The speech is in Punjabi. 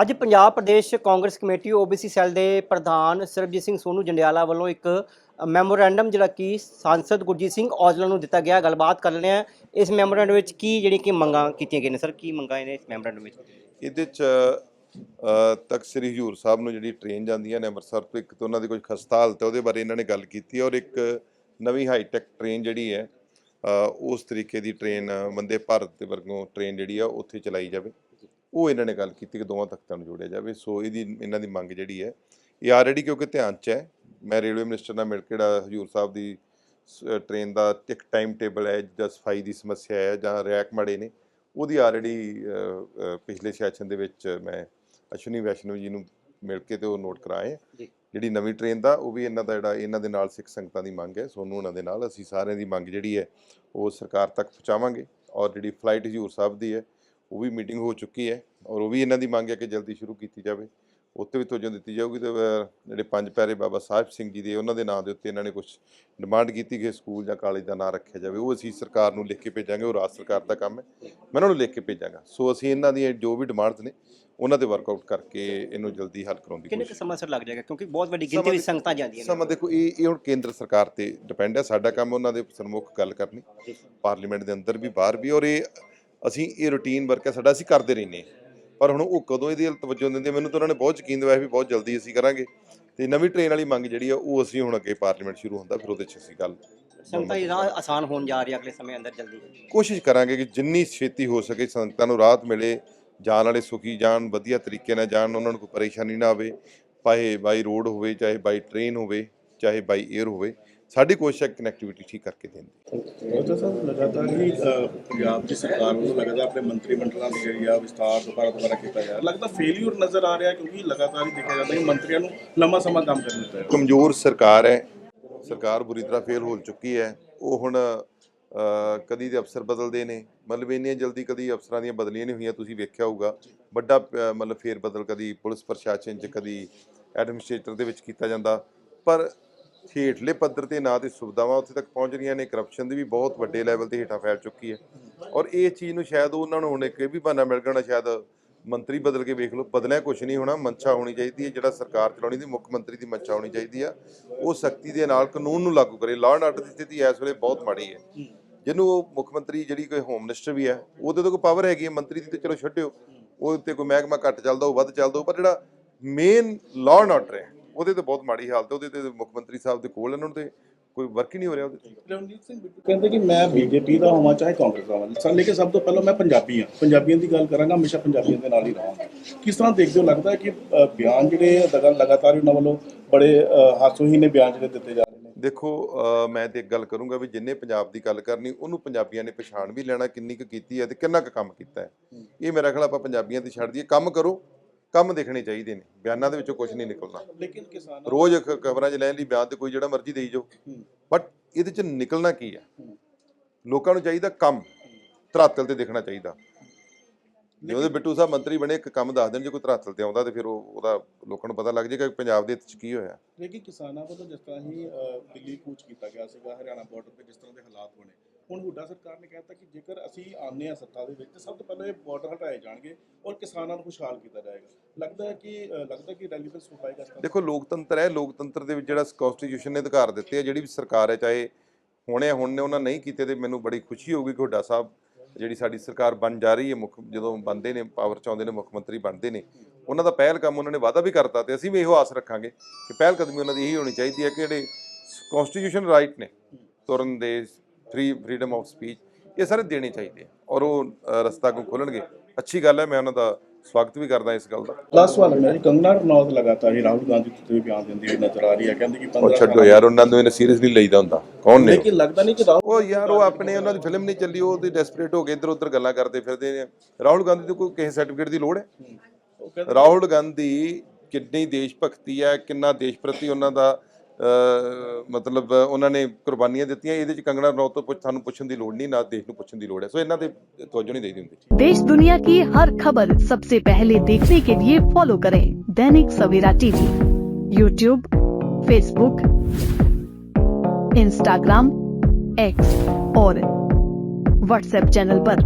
ਅੱਜ Punjab Pradesh Congress committee OBC cell ਦੇ ਪ੍ਰਧਾਨ ਸਰਬਜੀਤ ਸਿੰਘ ਸੋਨੂ ਜੰਡਿਆਲਾ ਵੱਲੋਂ ਇੱਕ ਮੈਮੋਰੈਂਡਮ ਜਿਹੜਾ ਕਿ ਸਾਂਸਦ ਗੁਰਜੀਤ ਸਿੰਘ ਔਜਲਾ ਨੂੰ ਦਿੱਤਾ ਗਿਆ। ਗੱਲਬਾਤ ਕਰ ਲੈਂਦੇ ਆ ਇਸ ਮੈਮੋਰੈਂਡਮ ਵਿੱਚ ਕੀ ਜਿਹੜੀ ਕਿ ਮੰਗਾਂ ਕੀਤੀਆਂ ਗਈਆਂ ਨੇ? ਸਰ ਕੀ ਮੰਗਾਂ ਨੇ ਇਸ ਮੈਮੋਰੈਂਡਮ ਵਿੱਚ? ਇਹਦੇ ਚ ਅ, ਤਖਤ ਸ੍ਰੀ ਹਜੂਰ ਸਾਹਿਬ ਨੂੰ ਜਿਹੜੀ ਟ੍ਰੇਨ ਜਾਂਦੀਆਂ ਨੇ ਅੰਮ੍ਰਿਤਸਰ ਤੋਂ ਇੱਕ ਤਾਂ ਉਹਨਾਂ ਦੀ ਕੁਝ ਖਸਤਾ ਹਾਲਤ ਹੈ ਉਹਦੇ ਬਾਰੇ ਇਹਨਾਂ ਨੇ ਗੱਲ ਕੀਤੀ ਔਰ ਇੱਕ ਨਵੀਂ ਹਾਈਟੈਕ ਟ੍ਰੇਨ ਜਿਹੜੀ ਹੈ ਉਸ ਤਰੀਕੇ ਦੀ ਟ੍ਰੇਨ ਵੰਦੇ ਭਾਰਤ ਦੇ ਵਰਗੋਂ ਟ੍ਰੇਨ ਜਿਹੜੀ ਆ ਉੱਥੇ ਚਲਾਈ ਜਾਵੇ। ਉਹ ਇਹਨਾਂ ਨੇ ਗੱਲ ਕੀਤੀ ਕਿ ਦੋਵਾਂ ਤਖਤਾਂ ਨੂੰ ਜੋੜਿਆ ਜਾਵੇ। ਸੋ ਇਹਦੀ ਇਹਨਾਂ ਦੀ ਮੰਗ ਜਿਹੜੀ ਹੈ ਇਹ ਆਲਰੇਡੀ ਕਿਉਂਕਿ ਧਿਆਨ 'ਚ ਹੈ ਮੈਂ ਰੇਲਵੇ ਮਿਨਿਸਟਰ ਨਾਲ ਮਿਲ ਕੇ ਜਿਹੜਾ ਹਜੂਰ ਸਾਹਿਬ ਦੀ ਟ੍ਰੇਨ ਦਾ ਇੱਕ ਟਾਈਮ ਟੇਬਲ ਹੈ ਜਾਂ ਸਫ਼ਾਈ ਦੀ ਸਮੱਸਿਆ ਹੈ ਜਾਂ ਰੈਕ ਮਾੜੇ ਨੇ ਉਹਦੀ ਆਲਰੇਡੀ ਪਿਛਲੇ ਸੈਸ਼ਨ ਦੇ ਵਿੱਚ ਮੈਂ ਅਸ਼ਵਨੀ ਵੈਸ਼ਨਵ ਜੀ ਨੂੰ ਮਿਲ ਕੇ ਤੇ ਉਹ ਨੋਟ ਕਰਾਏ। ਜਿਹੜੀ ਨਵੀਂ ਟ੍ਰੇਨ ਦਾ ਉਹ ਵੀ ਇਹਨਾਂ ਦਾ ਜਿਹੜਾ ਇਹਨਾਂ ਦੇ ਨਾਲ ਸਿੱਖ ਸੰਗਤਾਂ ਦੀ ਮੰਗ ਹੈ ਸੋਨੂੰ ਉਹਨਾਂ ਦੇ ਨਾਲ। ਅਸੀਂ ਸਾਰਿਆਂ ਦੀ ਮੰਗ ਜਿਹੜੀ ਹੈ ਉਹ ਸਰਕਾਰ ਤੱਕ ਪਹੁੰਚਾਵਾਂਗੇ ਔਰ ਜਿਹੜੀ ਫਲਾਈਟ ਹਜੂਰ ਸਾਹਿਬ ਦੀ ਹੈ ਉਹ ਵੀ ਮੀਟਿੰਗ ਹੋ ਚੁੱਕੀ ਹੈ ਔਰ ਉਹ ਵੀ ਇਹਨਾਂ ਦੀ ਮੰਗ ਹੈ ਕਿ ਜਲਦੀ ਸ਼ੁਰੂ ਕੀਤੀ ਜਾਵੇ। ਉੱਤੇ ਵੀ ਤੋਜੋ ਦਿੱਤੀ ਜਾਊਗੀ ਤੇ ਜਿਹੜੇ ਪੰਜ ਪਿਆਰੇ ਬਾਬਾ ਸਾਹਿਬ ਸਿੰਘ ਜੀ ਦੇ ਉਹਨਾਂ ਦੇ ਨਾਂ ਦੇ ਉੱਤੇ ਇਹਨਾਂ ਨੇ ਕੁਝ ਡਿਮਾਂਡ ਕੀਤੀ ਕਿ ਸਕੂਲ ਜਾਂ ਕਾਲਜ ਦਾ ਨਾਂ ਰੱਖਿਆ ਜਾਵੇ। ਉਹ ਅਸੀਂ ਸਰਕਾਰ ਨੂੰ ਲਿਖ ਕੇ ਭੇਜਾਂਗੇ ਉਹ ਰਾਜ ਸਰਕਾਰ ਦਾ ਕੰਮ ਹੈ। ਮੈਂ ਉਹਨਾਂ ਨੂੰ ਲਿਖ ਕੇ ਭੇਜਾਂਗਾ। ਸੋ ਅਸੀਂ ਇਹਨਾਂ ਦੀਆਂ ਜੋ ਵੀ ਡਿਮਾਂਡਸ ਨੇ ਉਹਨਾਂ ਤੇ ਵਰਕਆਊਟ ਕਰਕੇ ਇਹਨੂੰ ਜਲਦੀ ਹੱਲ ਕਰਾਉਣ ਦੀ ਕਿੰਨੇ ਕੁ ਕੋਸ਼ਿਸ਼ ਸਮਾਂ ਸਰ ਲੱਗ ਜਾਏਗਾ? ਕਿਉਂਕਿ ਬਹੁਤ ਵੱਡੀ ਗਿਣਤੀ ਵਿੱਚ ਸੰਗਤਾਂ ਜਾਂਦੀਆਂ ਸਮਾਂ ਦੇਖੋ ਇਹ ਇਹ ਹੁਣ ਕੇਂਦਰ ਸਰਕਾਰ ਤੇ ਡਿਪੈਂਡ ਹੈ। ਸਾਡਾ ਕੰਮ ਉਹਨਾਂ ਦੇ ਸਨਮੁਖ ਗੱਲ ਕਰਨੀ। ਨੇ ਪਾਰਲੀਮੈਂਟ ਦੇ ਅੰਦਰ ਵੀ ਬਾਹਰ ਵੀ ਔਰ ਇਹ ਅਸੀਂ ਇਹ ਰੂਟੀਨ ਵਰਕ ਹੈ ਸਾਡਾ ਅਸੀਂ ਕਰਦੇ ਰਹਿੰਦੇ ਹਾਂ। ਪਰ ਹੁਣ ਉਹ ਕਦੋਂ ਇਹਦੀ ਤਵੱਜੋ ਦਿੰਦੇ ਮੈਨੂੰ ਤਾਂ ਉਹਨਾਂ ਨੇ ਬਹੁਤ ਯਕੀਨ ਦਿਵਾਇਆ ਵੀ ਬਹੁਤ ਜਲਦੀ ਅਸੀਂ ਕਰਾਂਗੇ। ਤੇ ਨਵੀਂ ਟ੍ਰੇਨ ਵਾਲੀ ਮੰਗ ਜਿਹੜੀ ਆ ਉਹ ਅਸੀਂ ਹੁਣ ਅੱਗੇ ਪਾਰਲੀਮੈਂਟ ਸ਼ੁਰੂ ਹੁੰਦਾ ਫਿਰ ਉਹਦੇ 'ਚ ਅਸੀਂ ਗੱਲ ਸੰਗਤਾਂ ਦੀ ਰਾਹ ਆਸਾਨ ਹੋਣ ਜਾ ਰਹੀ ਹੈ ਅਗਲੇ ਸਮੇਂ ਅੰਦਰ ਜਲਦੀ। ਕੋਸ਼ਿਸ਼ ਕਰਾਂਗੇ ਕਿ ਜਿੰਨੀ ਛੇਤੀ ਹੋ ਸਕੇ ਸੰਗਤਾਂ ਨੂੰ ਰਾਹਤ ਮਿਲੇ ਜਾਣ ਵਾਲੇ ਸੁਖੀ ਜਾਣ ਵਧੀਆ ਤਰੀਕੇ ਨਾਲ ਜਾਣ ਉਹਨਾਂ ਨੂੰ ਕੋਈ ਪਰੇਸ਼ਾਨੀ ਨਾ ਆਵੇ। ਚਾਹੇ ਬਾਈ ਰੋਡ ਹੋਵੇ ਚਾਹੇ ਬਾਈ ਟ੍ਰੇਨ ਹੋਵੇ ਚਾਹੇ ਬਾਈ 에ਅਰ ਹੋਵੇ ਸਾਡੀ ਕੋਸ਼ਿਸ਼ ਹੈ ਕਨੈਕਟੀਵਿਟੀ ਠੀਕ ਕਰਕੇ ਦੇਣ ਦੀ। ਰੋਜਾ ਸਾਹਿਬ ਲਗਾਤਾਰ ਹੀ ਪੰਜਾਬ ਦੀ ਸਰਕਾਰ ਵੱਲੋਂ ਲਗਾਤਾਰ ਆਪਣੇ ਮੰਤਰੀ ਮੰਡਲਾਂ ਦੀ ਜਿਹੜੀ ਆ ਵਿਸਤਾਰ ਦੁਬਾਰਾ ਦੁਬਾਰਾ ਕੀਤਾ ਜਾ ਰਿਹਾ। ਲੱਗਦਾ ਫੇਲਿਅਰ ਨਜ਼ਰ ਆ ਰਿਹਾ ਕਿਉਂਕਿ ਲਗਾਤਾਰ ਹੀ ਦੇਖਿਆ ਜਾਂਦਾ ਕਿ ਮੰਤਰੀਆਂ ਨੂੰ ਲੰਮਾ ਸਮਾਂ ਕੰਮ ਕਰਨ ਦਿੱਤਾ ਹੈ ਕਮਜ਼ੋਰ ਸਰਕਾਰ ਹੈ। ਸਰਕਾਰ ਬੁਰੀ ਤਰ੍ਹਾਂ ਫੇਲ ਹੋ ਚੁੱਕੀ ਹੈ। ਉਹ ਹੁਣ ਕਦੀ ਦੇ ਅਫਸਰ ਬਦਲਦੇ ਨੇ। ਮਤਲਬ ਇੰਨੀਆਂ ਜਲਦੀ ਕਦੀ ਅਫਸਰਾਂ ਦੀਆਂ ਬਦਲੀਆਂ ਨਹੀਂ ਹੋਈਆਂ ਤੁਸੀਂ ਵੇਖਿਆ ਹੋਊਗਾ। ਵੱਡਾ ਮਤਲਬ ਫੇਰ ਬਦਲ ਕਦੀ ਪੁਲਿਸ ਪ੍ਰਸ਼ਾਸਨ 'ਚ ਕਦੀ ਐਡਮਿਨਿਸਟ੍ਰੇਟਰ ਦੇ ਵਿੱਚ ਕੀਤਾ ਜਾਂਦਾ। ਪਰ ਹੇਠਲੇ ਪੱਧਰ ਤੇ ਨਾ ਤੇ ਸੁਵਿਧਾਵਾਂ ਉੱਥੇ ਤੱਕ ਪਹੁੰਚ ਰਹੀਆਂ ਨੇ ਕਰਪਸ਼ਨ ਦੀ ਵੀ ਬਹੁਤ ਵੱਡੇ ਲੈਵਲ ਤੇ ਹੇਠਾਂ ਫੈਲ ਚੁੱਕੀ ਹੈ। ਔਰ ਇਹ ਚੀਜ਼ ਨੂੰ ਸ਼ਾਇਦ ਉਹਨਾਂ ਨੂੰ ਹੁਣ ਇੱਕ ਇਹ ਵੀ ਬਹਾਨਾ ਮਿਲ ਗਿਆ ਸ਼ਾਇਦ ਮੰਤਰੀ ਬਦਲ ਕੇ ਵੇਖ ਲਓ ਬਦਲਿਆ ਕੁਝ ਨਹੀਂ ਹੋਣਾ ਮਨਸ਼ਾ ਹੋਣੀ ਚਾਹੀਦੀ ਹੈ ਜਿਹੜਾ ਸਰਕਾਰ ਚਲਾਉਣੀ ਦੀ ਮੁੱਖ ਮੰਤਰੀ ਦੀ ਮਨਸ਼ਾ ਹੋਣੀ ਚਾਹੀਦੀ ਆ ਉਹ ਸਖਤੀ ਦੇ ਨਾਲ ਕਾਨੂੰਨ ਨੂੰ ਲਾਗੂ ਕਰੇ। ਲਾਅ ਐਂਡ ਆਰਡਰ ਦੀ ਸਥਿਤੀ ਇਸ ਵੇਲੇ ਬਹੁਤ ਮਾੜੀ ਹੈ। ਜਿਹਨੂੰ ਉਹ ਮੁੱਖ ਮੰਤਰੀ ਜਿਹੜੀ ਕੋਈ ਹੋਮ ਮਿਨਿਸਟਰ ਵੀ ਹੈ ਉਹਦੇ ਤੋਂ ਕੋਈ ਪਾਵਰ ਹੈਗੀ ਹੈ ਮੰਤਰੀ ਦੀ ਤੇ ਚਲੋ ਛੱਡਿਓ ਉਹਦੇ ਤੇ ਕੋਈ ਮਹਿਕਮਾ ਘੱਟ ਚੱਲਦਾ ਉਹ ਵੱਧ ਚੱਲਦਾ ਹੋਊ, ਪਰ ਜਿਹੜਾ ਮੇਨ ਲਾਅ ਐਂਡ ਆਰਡਰ ਹੈ ਉਹਦੇ ਤੇ ਬਹੁਤ ਮਾੜੀ ਹਾਲਤ ਹੈ ਉਹਦੇ ਤੇ ਮੁੱਖ ਮੰਤਰੀ ਸਾਹਿਬ ਦੇ ਕੋਲ ਇਹਨਾਂ ਨੂੰ ਤੇ ਕੋਈ ਵਰਕ ਹੀ ਨਹੀਂ ਹੋ ਰਿਹਾ ਉਹਦੇ ਤੇ। ਰਣਜੀਤ ਸਿੰਘ ਬਿੱਟੂ ਕਹਿੰਦੇ ਕਿ ਮੈਂ ਬੀਜੇਪੀ ਦਾ ਹੋਵਾਂ ਚਾਹੇ ਕਾਂਗਰਸ ਦਾ ਹੋਵਾਂ। ਸਰ ਲੇਕਿਨ ਸਭ ਤੋਂ ਪਹਿਲਾਂ ਮੈਂ ਪੰਜਾਬੀ ਹਾਂ। ਪੰਜਾਬੀਆਂ ਦੀ ਗੱਲ ਕਰਾਂਗਾ ਹਮੇਸ਼ਾ ਪੰਜਾਬੀਆਂ ਦੇ ਨਾਲ ਹੀ ਰਹਾਂਗਾ। ਕਿਸ ਤਰ੍ਹਾਂ ਦੇਖਦੇ ਹੋ ਲੱਗਦਾ ਹੈ ਕਿ ਬਿਆਨ ਜਿਹੜੇ ਲਗਾ- ਲਗਾਤਾਰ ਉਹਨਾਂ ਵੱਲੋਂ ਬੜੇ ਹਾਸੋਹੀਣੇ ਬਿਆਨ ਜਿਹੜੇ ਦਿੱਤੇ ਜਾ ਰਹੇ ਨੇ? ਦੇਖੋ ਮੈਂ ਤੇ ਇੱਕ ਗੱਲ ਕਰੂੰਗਾ ਵੀ ਜਿੰਨੇ ਪੰਜਾਬ ਦੀ ਗੱਲ ਕਰਨੀ ਉਹਨੂੰ ਪੰਜਾਬੀਆਂ ਨੇ ਪਛਾਣ ਵੀ ਲੈਣਾ ਕਿੰਨੀ ਕੁ ਕੀਤੀ ਹੈ ਤੇ ਕਿੰਨਾ ਕੁ ਕੰਮ ਕੀਤਾ ਹੈ। ਇਹ ਮੇਰਾ ਖਿਆਲ ਆਪਾਂ ਪੰਜਾਬੀਆਂ ਤੇ ਛੱਡ ਦਈਏ। ਕੰਮ ਕਰੋ ਕੰਮ ਦੇਖਣੇ ਚਾਹੀਦੇ ਨੇ ਬਿਆਨਾਂ ਦੇ ਵਿੱਚੋਂ ਕੁਝ ਨਹੀਂ ਨਿਕਲਣਾ। ਲੇਕਿਨ ਕਿਸਾਨਾਂ ਰੋਜ਼ ਖ- ਖਬਰਾਂ 'ਚ ਲੈਣ ਲਈ ਬਿਆਨ ਤੇ ਕੋਈ ਜਿਹੜਾ ਮਰਜ਼ੀ ਦੇਈ ਜਾਓ। ਬਟ ਇਹਦੇ 'ਚ ਨਿਕਲਣਾ ਕੀ ਹੈ। ਲੋਕਾਂ ਨੂੰ ਚਾਹੀਦਾ ਕੰਮ ਧਰਾਤਲ ਤੇ ਦੇਖਣਾ ਚਾਹੀਦਾ। ਜੇ ਉਹਦੇ ਬਿੱਟੂ ਸਾਹਿਬ ਮੰਤਰੀ ਬਣੇ ਇੱਕ ਕੰਮ ਦੱਸ ਦੇਣ ਜੇ ਕੋਈ ਧਰਾਤਲ ਤੇ ਆਉਂਦਾ ਤੇ ਫਿਰ ਉਹ ਉਹਦਾ ਲੋਕਾਂ ਨੂੰ ਪਤਾ ਲੱਗ ਜਾਏਗਾ ਕਿ ਪੰਜਾਬ ਦੇ ਹਿੱਤ 'ਚ ਕੀ ਹੋਇਆ। ਲੇਕਿਨ ਕਿਸਾਨਾਂ ਵੱਲੋਂ ਜਿਸ ਤਰ੍ਹਾਂ ਹੀ ਦਿੱਲੀ ਕੂਚ ਕੀਤਾ ਗਿਆ ਸੀਗਾ ਹਰਿਆਣਾ ਬਾਰਡਰ ਤੇ ਜਿਸ ਤਰ੍ਹਾਂ ਦੇ ਹਾਲਾਤ ਬਣੇ ਹੁਣ ਹੁੱਡਾ ਸਰਕਾਰ ਨੇ ਕਹਿਤਾ ਕਿ ਜੇਕਰ ਅਸੀਂ ਆਉਂਦੇ ਹਾਂ ਸੱਤਾ ਦੇ ਵਿੱਚ ਤਾਂ ਸਭ ਤੋਂ ਪਹਿਲਾਂ ਇਹ ਬਾਰਡਰ ਹਟਾਏ ਜਾਣਗੇ ਔਰ ਕਿਸਾਨਾਂ ਨੂੰ ਖੁਸ਼ਹਾਲ ਕੀਤਾ ਜਾਏਗਾ। ਲੱਗਦਾ ਹੈ ਕਿ ਲੱਗਦਾ ਕਿ ਰੈਲੀਵੈਂਸ ਹੋ ਪਾਏਗਾ ਇਸ ਤਰ੍ਹਾਂ? ਦੇਖੋ, ਲੋਕਤੰਤਰ ਹੈ, ਲੋਕਤੰਤਰ ਦੇ ਵਿੱਚ ਜਿਹੜਾ ਕਨਸਟੀਟਿਊਸ਼ਨ ਨੇ ਅਧਿਕਾਰ ਦਿੱਤੇ ਆ, ਜਿਹੜੀ ਵੀ ਸਰਕਾਰ ਹੈ, ਚਾਹੇ ਹੁਣੇ ਹੁਣ ਨੇ ਉਹਨਾਂ ਨਹੀਂ ਕੀਤੇ ਤੇ ਮੈਨੂੰ ਬੜੀ ਖੁਸ਼ੀ ਹੋਊਗੀ ਕਿ ਹੁੱਡਾ ਸਾਹਿਬ ਜਿਹੜੀ ਸਾਡੀ ਸਰਕਾਰ ਬਣ ਜਾ ਰਹੀ ਹੈ, ਮੁੱਖ, ਜਦੋਂ ਬਣਦੇ ਨੇ ਪਾਵਰ ਚ ਆਉਂਦੇ ਨੇ, ਮੁੱਖ ਮੰਤਰੀ ਬਣਦੇ ਨੇ, ਉਹਨਾਂ ਦਾ ਪਹਿਲ ਕੰਮ ਉਹਨਾਂ ਨੇ ਵਾਅਦਾ ਵੀ ਕਰਤਾ ਤੇ ਅਸੀਂ ਵੀ ਇਹੋ ਆਸ ਰੱਖਾਂਗੇ ਕਿ ਪਹਿਲ ਕਦਮੀ ਉਹਨਾਂ ਦੀ ਇਹੀ ਹੋਣੀ ਚਾਹੀਦੀ ਹੈ ਕਿ ਜਿਹੜੇ ਕਨਸਟੀਟਿਊਸ਼ਨ ਰਾਈਟ ਨੇ, ਤੁਰਨ ਦੇ ਫ੍ਰੀ ਫਰੀडम ਆਫ ਸਪੀਚ ਇਹ ਸਾਰੇ ਦੇਣੇ ਚਾਹੀਦੇ ਔਰ ਉਹ ਰਸਤਾ ਕੋ ਖੋਲਣਗੇ ਅੱਛੀ ਗੱਲ ਹੈ ਮੈਂ ਉਹਨਾਂ ਦਾ ਸਵਾਗਤ ਵੀ ਕਰਦਾ ਇਸ ਗੱਲ ਦਾ। ਲਾਸਟ ਸਵਾਲ ਮੇਰਾ ਜੀ ਕੰਗਨਾ ਰਣੌਤ ਲਗਾਤਾਰ ਹੀ ਰਾਹੁਲ ਗਾਂਧੀ ਤੇ ਵੀ ਬਿਆਨ ਦਿੰਦੀ ਹੋਈ ਨਜ਼ਰ ਆ ਰਹੀ ਹੈ। ਕਹਿੰਦੇ ਕਿ ਉਹ 15 ਛੱਡੋ ਯਾਰ ਉਹਨਾਂ ਨੂੰ ਇਹਨੇ ਸੀਰੀਅਸ ਨਹੀਂ ਲਈਦਾ ਹੁੰਦਾ। ਕੌਣ ਨੇ? ਲੇਕਿਨ ਲੱਗਦਾ ਨਹੀਂ ਕਿ ਰਾਹੁਲ ਉਹ ਯਾਰ ਉਹ ਆਪਣੇ ਉਹਨਾਂ ਦੀ ਫਿਲਮ ਨਹੀਂ ਚੱਲੀ ਉਹ ਤੇ ਡੈਸਪਰੇਟ ਹੋ ਕੇ ਇੱਧਰ ਉੱਧਰ ਗੱਲਾਂ ਕਰਦੇ ਫਿਰਦੇ ਨੇ। ਰਾਹੁਲ ਗਾਂਧੀ ਨੂੰ ਕੋਈ ਕਿਸੇ ਸਰਟੀਫਿਕੇਟ ਦੀ ਲੋੜ ਹੈ? ਰਾਹੁਲ ਗਾਂਧੀ ਕਿੰਨੀ ਦੇਸ਼ ਭਗਤੀ ਹੈ ਕਿੰਨਾ ਦੇਸ਼ ਪ੍ਰਤੀ ਉਹਨਾਂ ਦਾ ਮਤਲਬ ਉਹਨਾਂ ਨੇ ਕੁਰਬਾਨੀਆਂ ਦਿੱਤੀਆਂ ਇਹਦੇ ਚ ਕੰਗਣਾ ਰਣੌਤ ਤੋਂ ਪੁੱਛ ਤੁਹਾਨੂੰ ਪੁੱਛਣ ਦੀ ਲੋੜ ਨਹੀਂ ਨਾ ਦੇਸ਼ ਨੂੰ ਪੁੱਛਣ ਦੀ ਲੋੜ ਹੈ ਸੋ ਇਹਨਾਂ ਤੇ ਤਵੱਜੋ ਨਹੀਂ ਦੇਈਦੀ ਹੁੰਦੀ देश दुनिया की हर खबर सबसे पहले देखने के लिए फॉलो करें Dainik Savera TV YouTube Facebook Instagram X और व्हाट्सएप चैनल पर।